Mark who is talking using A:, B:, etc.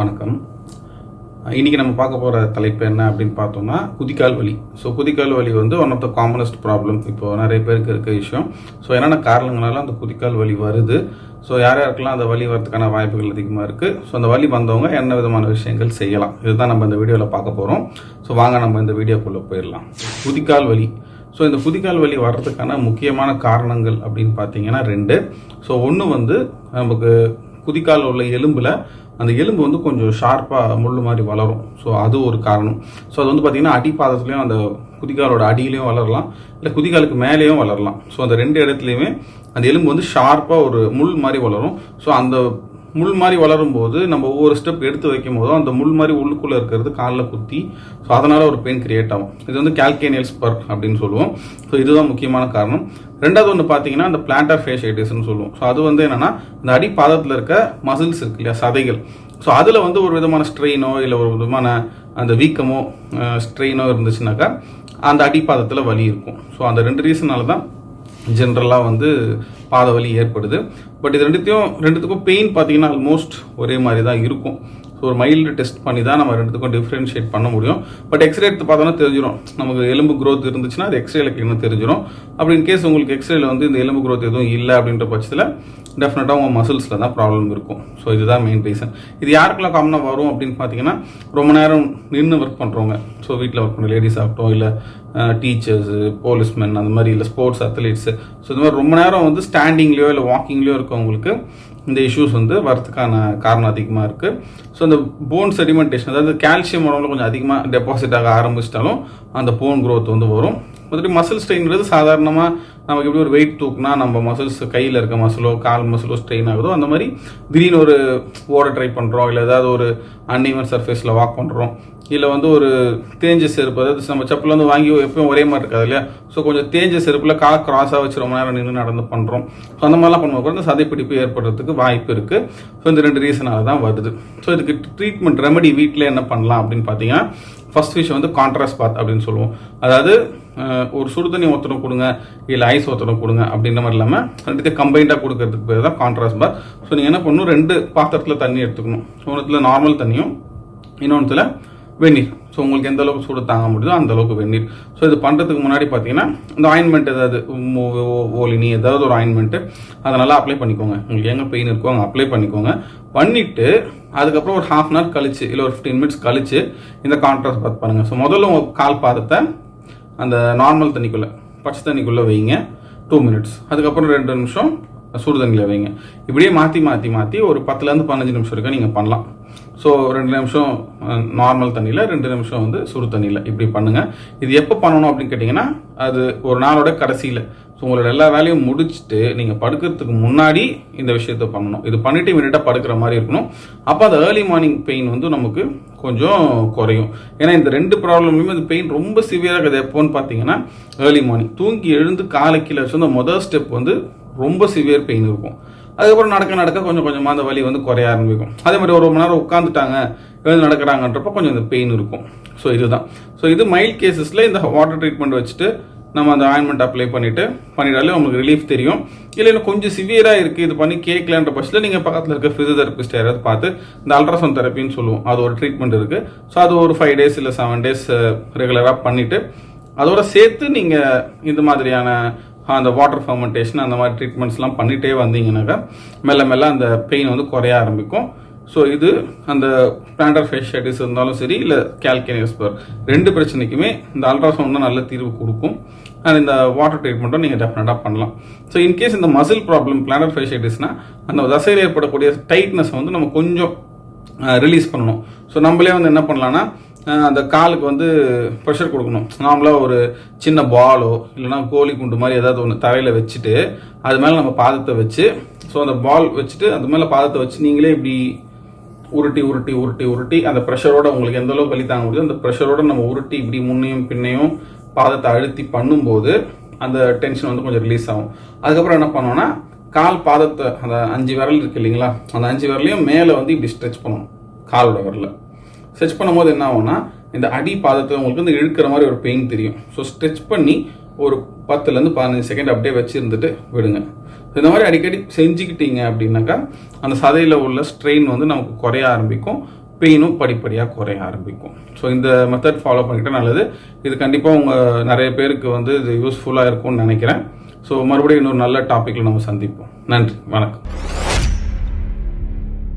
A: வணக்கம். இன்றைக்கி நம்ம பார்க்க போகிற தலைப்பு என்ன அப்படின்னு பார்த்தோம்னா குதிக்கால் வலி. ஸோ குதிக்கால் வலி வந்து one of the commonest problem இப்போ நிறைய பேருக்கு இருக்க விஷயம். ஸோ என்னென்ன காரணங்களால அந்த குதிக்கால் வலி வருது? ஸோ யார் யாருக்கெல்லாம் அந்த வலி வரதுக்கான வாய்ப்புகள் அதிகமாக இருக்குது ஸோ அந்த வலி வந்தவங்க என்ன விதமான விஷயங்கள் செய்யலாம்? இதுதான் நம்ம இந்த வீடியோவில் பார்க்க போகிறோம் ஸோ வாங்க நம்ம இந்த வீடியோக்குள்ளே போயிடலாம். குதிக்கால் வலி. ஸோ இந்த குதிக்கால் வலி வர்றதுக்கான முக்கியமான காரணங்கள் அப்படின்னு பார்த்தீங்கன்னா ரெண்டு. ஸோ ஒன்று வந்து நமக்கு குதிக்கால் உள்ள எலும்பில் அந்த எலும்பு வந்து கொஞ்சம் ஷார்ப்பாக முள் மாதிரி வளரும். ஸோ அது ஒரு காரணம். ஸோ அது வந்து பார்த்திங்கன்னா அடிப்பாதத்துலேயும் அந்த குதிக்காலோட அடியிலையும் வளரலாம். இல்லை குதிக்காலுக்கு மேலேயும் வளரலாம். ஸோ அந்த ரெண்டு இடத்துலையுமே அந்த எலும்பு வந்து ஷார்ப்பாக ஒரு முள் மாதிரி வளரும். ஸோ அந்த முள் மாதிரி வளரும் போது நம்ம ஒவ்வொரு ஸ்டெப் எடுத்து வைக்கும் போதும் அந்த முள் மாதிரி உள்ளுக்குள்ளே இருக்கிறது காலில் குத்தி ஸோ அதனால் ஒரு பெயின் கிரியேட் ஆகும். இது வந்து கால்கேனியல் ஸ்பர் அப்படின்னு சொல்லுவோம். ஸோ இதுதான் முக்கியமான காரணம். ரெண்டாவது ஒன்று பார்த்தீங்கன்னா அந்த பிளான்டர் ஃபேஷைட்டிஸ்னு சொல்லுவோம். ஸோ அது வந்து என்னென்னா இந்த அடிப்பாதத்தில் இருக்க மசில்ஸ் இருக்கு இல்லையா சதைகள். ஸோ அதில் வந்து ஒரு விதமான ஸ்ட்ரெயினோ இல்லை ஒரு விதமான அந்த வீக்கமோ ஸ்ட்ரெயினோ இருந்துச்சுனாக்கா அந்த அடிப்பாதத்தில் வலி இருக்கும். ஸோ அந்த ரெண்டு ரீசனால தான் ஜென்ரலாக வந்து பாதவலி ஏற்படுது. பட் இது ரெண்டுத்தையும் ரெண்டுத்துக்கும் பெயின் பார்த்தீங்கன்னா ஆல்மோஸ்ட் ஒரே மாதிரி தான் இருக்கும். ஸோ ஒரு மைல்டு டெஸ்ட் பண்ணி தான் நம்ம ரெண்டுத்துக்கும் டிஃப்ரென்ஷியேட் பண்ண முடியும். பட் எக்ஸ்ரே எடுத்து பார்த்தோன்னா தெரிஞ்சிடும் நமக்கு எலும்பு க்ரோத் இருந்துச்சுன்னா அது எக்ஸ்ரேல என்ன தெரிஞ்சிடும் அப்படி இன் கேஸ் உங்களுக்கு எக்ஸ்ரேல வந்து இந்த எலும்பு க்ரோத் எதுவும் இல்லை அப்படின்ற பட்சத்தில் டெஃபினட்டாக உங்கள் மசில்ஸில் தான் ப்ராப்ளம் இருக்கும். ஸோ இதுதான் மெயின் ரீசன் இது யாருக்கெல்லாம் காமனாக வரும் அப்படின்னு பார்த்தீங்கன்னா ரொம்ப நேரம் நின்று ஒர்க் பண்ணுறவங்க ஸோ வீட்டில் ஒர்க் பண்ணுற லேடிஸ் ஆகட்டும் இல்லை டீச்சர்ஸு போலீஸ்மென் அந்த மாதிரி இல்லை ஸ்போர்ட்ஸ் அத்லீட்ஸு ஸோ இந்த மாதிரி ரொம்ப நேரம் வந்து ஸ்டாண்டிங்லேயோ இல்லை வாக்கிங்லேயோ இருக்கவங்களுக்கு இந்த இஷ்யூஸ் வந்து வரதுக்கான காரணம் அதிகமாக இருக்குது ஸோ இந்த போன் செடிமெண்டேஷன் அதாவது கால்சியம் உடம்புல கொஞ்சம் அதிகமாக டெபாசிட் ஆக ஆரம்பிச்சிட்டாலும் அந்த போன் க்ரோத் வந்து வரும். மற்றபடி மசில் ஸ்ட்ரெயின்றது சாதாரணமாக நமக்கு எப்படி ஒரு வெயிட் தூக்குனா நம்ம மசில்ஸ் கையில் இருக்க மசிலோ கால் மசிலோ ஸ்ட்ரெயின் ஆகுதோ அந்த மாதிரி திடீர்னு ஒரு ஓட ட்ரை பண்ணுறோம் இல்லை ஏதாவது ஒரு அன்இவன் சர்ஃபேஸில் வாக் பண்ணுறோம் இல்லை வந்து ஒரு தேஞ்ச செருப்பு அதாவது நம்ம செப்பல் வந்து வாங்கி எப்பயும் ஒரே மாதிரி இருக்காது இல்லையா? ஸோ கொஞ்சம் தேஞ்ச செருப்பில் கால் கிராஸாக வச்சு ரொம்ப நேரம் நின்று நடந்து பண்ணுறோம் ஸோ அந்த மாதிரிலாம் பண்ணும்போது கூட இந்த சதைப்பிடிப்பு ஏற்படுறதுக்கு வாய்ப்பு இருக்குது ஸோ இந்த ரெண்டு ரீசனால தான் வருது. ஸோ இதுக்கு ட்ரீட்மெண்ட் ரெமடி வீட்டில் என்ன பண்ணலாம் அப்படின்னு பார்த்தீங்கன்னா ஃபர்ஸ்ட் விஷயம் வந்து கான்ட்ராஸ்ட் பாத் அப்படின்னு சொல்லுவோம். அதாவது ஒரு சுடு தண்ணி கொடுங்க இல்லை ஐஸ் ஒத்தனை கொடுங்க அப்படின்ற மாதிரி இல்லாமல் ரெண்டுத்தையும் கம்பைண்டாக கொடுக்கறதுக்கு பேர் தான் கான்ட்ராஸ்ட் பாத் ஸோ நீங்கள் என்ன பண்ணணும்? ரெண்டு பாத்திரத்தில் தண்ணி எடுத்துக்கணும். ஒன்றுத்தில் நார்மல் தண்ணியும் இன்னொன்றுத்தில் வெந்நீர். ஸோ உங்களுக்கு எந்த அளவுக்கு சூடு தாங்க முடியுதோ அந்த அளவுக்கு வெந்நீர். ஸோ இது பண்ணுறதுக்கு முன்னாடி பார்த்தீங்கன்னா இந்த ஆயின்மெண்ட் ஏதாவது ஓ- ஓலினி ஏதாவது ஒரு ஆயின்மெண்ட்டு அதை நல்லா அப்ளை பண்ணிக்கோங்க. உங்களுக்கு எங்கே பெயின் இருக்கோ அங்கே அப்ளை பண்ணிக்கோங்க. பண்ணிவிட்டு அதுக்கப்புறம் ஒரு ஹாஃப் அன் ஹவர் கழிச்சு இல்லை ஒரு ஃபிஃப்டீன் மினிட்ஸ் கழிச்சு இந்த கான்ட்ராஸ்ட் பாத் பண்ணுங்கள் ஸோ முதல்ல உங்கள் கால் பாதத்தை அந்த நார்மல் தண்ணிக்குள்ளே பச்சை தண்ணிக்குள்ளே வைங்க. டூ மினிட்ஸ் அதுக்கப்புறம் ரெண்டு நிமிஷம் சுடுதண்ணியில் வைங்க. இப்படியே மாற்றி மாற்றி மாற்றி ஒரு பத்துலேருந்து பதினஞ்சு நிமிஷம் இருக்க நீங்கள் பண்ணலாம். ஸோ ரெண்டு நிமிஷம் நார்மல் தண்ணியில் ரெண்டு நிமிஷம் வந்து சுடு தண்ணியில் இப்படி பண்ணுங்கள் இது எப்போ பண்ணணும் அப்படின்னு கேட்டிங்கன்னா அது ஒரு நாளோட கடைசியில். ஸோ உங்களோட எல்லா வேலையும் முடிச்சுட்டு நீங்கள் படுக்கிறதுக்கு முன்னாடி இந்த விஷயத்த பண்ணணும். இது பண்ணிட்டு இமீடியட்டாக படுக்கிற மாதிரி இருக்கணும். அப்போ அந்த ஏர்லி மார்னிங் பெயின் வந்து நமக்கு கொஞ்சம் குறையும். ஏன்னா இந்த ரெண்டு ப்ராப்ளம்லையுமே இந்த பெயின் ரொம்ப சிவியராக இருக்குது. எப்போன்னு பார்த்தீங்கன்னா ஏர்லி மார்னிங் தூங்கி எழுந்து காலை கீழே வச்சு அந்த மொதல் ஸ்டெப் வந்து ரொம்ப சிவியர் பெயின் இருக்கும். அதுக்கப்புறம் நடக்க நடக்க கொஞ்சம் கொஞ்சமாக அந்த வலி வந்து குறைய ஆரம்பிக்கும். அதே மாதிரி ஒரு மணி நேரம் உட்காந்துட்டாங்க எழுந்து நடக்கிறாங்கன்றப்ப கொஞ்சம் இந்த பெயின் இருக்கும். ஸோ இதுதான். ஸோ இது மைல்ட் கேசஸில் இந்த வாட்டர் ட்ரீட்மெண்ட் வச்சுட்டு நம்ம அந்த ஆயின்மெண்ட் அப்ளை பண்ணிவிட்டு பண்ணிட்டாலே உங்களுக்கு ரிலீஃப் தெரியும். இல்லை இன்னும் கொஞ்சம் சிவியராக இருக்குது இது பண்ணி கேட்கலன்ற பட்சத்தில் நீங்கள் பக்கத்தில் இருக்க ஃபிசியோதெரபிஸ்ட் யாராவது பார்த்து இந்த அல்ட்ராசவுண்ட் தெரப்பின்னு சொல்லுவோம். அது ஒரு ட்ரீட்மெண்ட் இருக்குது ஸோ அது ஒரு ஃபைவ் டேஸ் இல்லை செவன் டேஸ் ரெகுலராக பண்ணிவிட்டு அதோட சேர்த்து நீங்கள் இந்த மாதிரியான அந்த வாட்டர் ஃபர்மெண்டேஷன் அந்த மாதிரி ட்ரீட்மெண்ட்ஸ்லாம் பண்ணிகிட்டே வந்தீங்கன்னாக்கா மெல்ல மெல்ல அந்த பெயின் வந்து குறைய ஆரம்பிக்கும். ஸோ இது அந்த பிளான்டர் ஃபேஷியடிஸ் இருந்தாலும் சரி இல்லை கேல்கேனியஸ்பர் ரெண்டு பிரச்சனைக்குமே இந்த அல்ட்ராசவுண்ட் தான் நல்ல தீர்வு கொடுக்கும். அண்ட் இந்த வாட்டர் ட்ரீட்மெண்ட்டும் நீங்கள் டெஃபினட்டாக பண்ணலாம். ஸோ இன்கேஸ் இந்த மசில் ப்ராப்ளம் பிளானர் ஃபேஷியட்டிஸ்னா அந்த தசையில் ஏற்படக்கூடிய டைட்னஸ் வந்து நம்ம கொஞ்சம் ரிலீஸ் பண்ணணும். ஸோ நம்மளே வந்து என்ன பண்ணலாம்னா அந்த காலுக்கு வந்து ப்ரெஷர் கொடுக்கணும். நார்மலாக ஒரு சின்ன பாலோ இல்லைன்னா கோழி குண்டு மாதிரி ஏதாவது ஒன்று தரையில் வச்சுட்டு அது மேலே நம்ம பாதத்தை வச்சு ஸோ அந்த பால் வச்சுட்டு அது மேலே பாதத்தை வச்சு நீங்களே இப்படி உருட்டி உருட்டி உருட்டி உருட்டி அந்த ப்ரெஷரோட உங்களுக்கு எந்த அளவுக்கு வலி தாங்க முடியுதோ அந்த ப்ரெஷரோட நம்ம உருட்டி இப்படி முன்னையும் பின்னையும் பாதத்தை அழுத்தி பண்ணும்போது அந்த டென்ஷன் வந்து கொஞ்சம் ரிலீஸ் ஆகும். அதுக்கப்புறம் என்ன பண்ணோம்னா கால் பாதத்தை அந்த அஞ்சு விரல் இருக்கு இல்லைங்களா அந்த அஞ்சு விரலையும் மேலே வந்து இப்படி ஸ்ட்ரெச் பண்ணணும் காலோட விரல ஸ்ட்ரெச் பண்ணும்போது என்ன ஆகும்னா இந்த அடி பாதத்தில் உங்களுக்கு வந்து இழுக்கிற மாதிரி ஒரு பெயின் தெரியும். ஸோ ஸ்ட்ரெச் பண்ணி ஒரு பத்துலேருந்து பதினஞ்சு செகண்ட் அப்படியே வச்சுருந்துட்டு விடுங்க. இந்த மாதிரி அடிக்கடி செஞ்சுக்கிட்டீங்க அப்படின்னாக்கா அந்த சதையில் உள்ள ஸ்ட்ரெயின் வந்து நமக்கு குறைய ஆரம்பிக்கும். பெயினும் படிப்படியாக குறைய ஆரம்பிக்கும். ஸோ இந்த மெத்தட் ஃபாலோ பண்ணிக்கிட்டால் நல்லது. இது கண்டிப்பாக உங்கள் நிறைய பேருக்கு வந்து இது யூஸ்ஃபுல்லாக இருக்கும்னு நினைக்கிறேன். ஸோ மறுபடியும் இன்னொரு நல்ல டாப்பிக்கில் நம்ம சந்திப்போம். நன்றி. வணக்கம்.